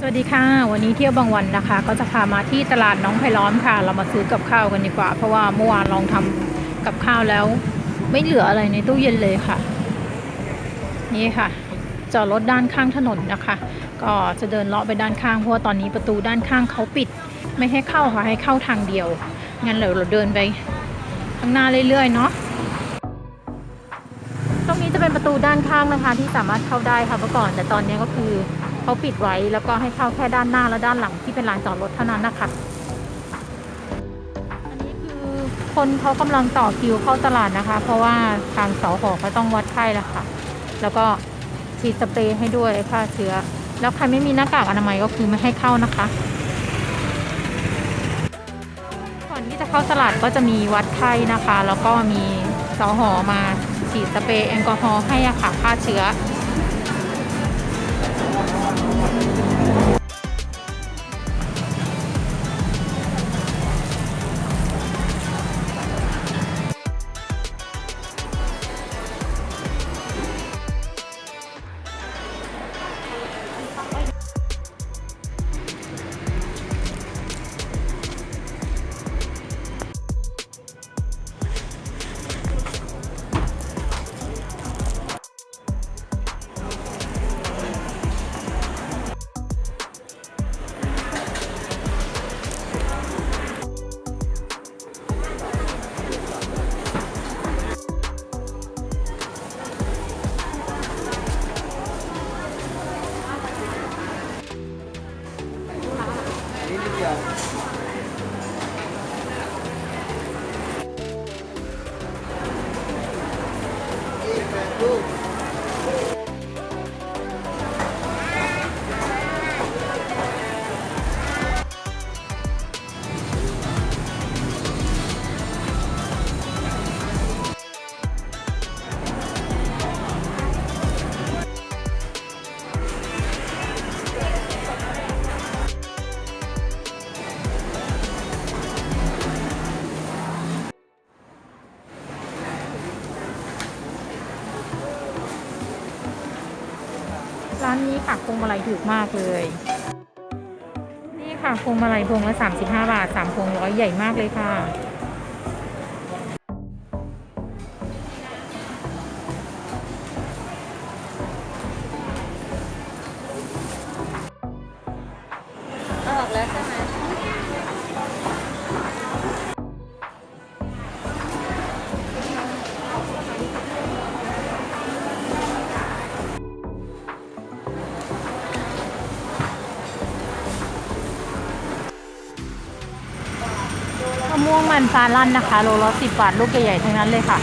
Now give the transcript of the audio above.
สวัสดีค่ะ วันนี้เที่ยวบางวันนะคะ ก็จะพามาที่ตลาดน้องไผ่ล้อมค่ะ เรามาซื้อกับข้าวกันดีกว่า เพราะว่าเมื่อวานลองทำกับข้าวแล้ว ไม่เหลืออะไรในตู้เย็นเลยค่ะ นี่ค่ะ จอดรถด้านข้างถนนนะคะ ก็จะเดินเลาะไปด้านข้างเพราะว่าตอนนี้ประตูด้านข้างเขาปิด ไม่ให้เข้าค่ะให้เข้าทางเดียวงั้นเดี๋ยวเราเดินไปข้างหน้าเรื่อยๆเนาะตรงนี้จะเป็นประตูด้านข้างนะคะ ที่สามารถเข้าได้ค่ะเมื่อก่อนแต่ตอนนี้ก็คือ เขาปิดไว้แล้วก็ให้เข้าแค่ด้านหน้าและด้านหลังที่เป็นลานจอดรถเท่านั้นนะคะอันนี้คือคนเขากำลังต่อคิวเข้าตลาดนะคะ เพราะว่าทางสอหอเขาต้องวัดไข้แล้วค่ะ แล้วก็ฉีดสเปรย์ให้ด้วยฆ่าเชื้อ แล้วใครไม่มีหน้ากากอนามัยก็คือไม่ให้เข้านะคะก่อนที่จะเข้าตลาดก็จะมีวัดไข้นะคะ แล้วก็มีสอหอมาฉีดสเปรย์แอลกอฮอล์ให้อะค่ะฆ่าเชื้อ ハハハハ! Oh. ร้านนี้ค่ะพวงมาลัยถูกมากเลย นี่ค่ะพวงมาลัยพวงละ35 บาท3พวงร้อยใหญ่มากเลยค่ะะม่วงมันฟ้าลั่นนะคะ โลละสิบบาท ลูกใหญ่ๆทั้งนั้นเลยค่ะ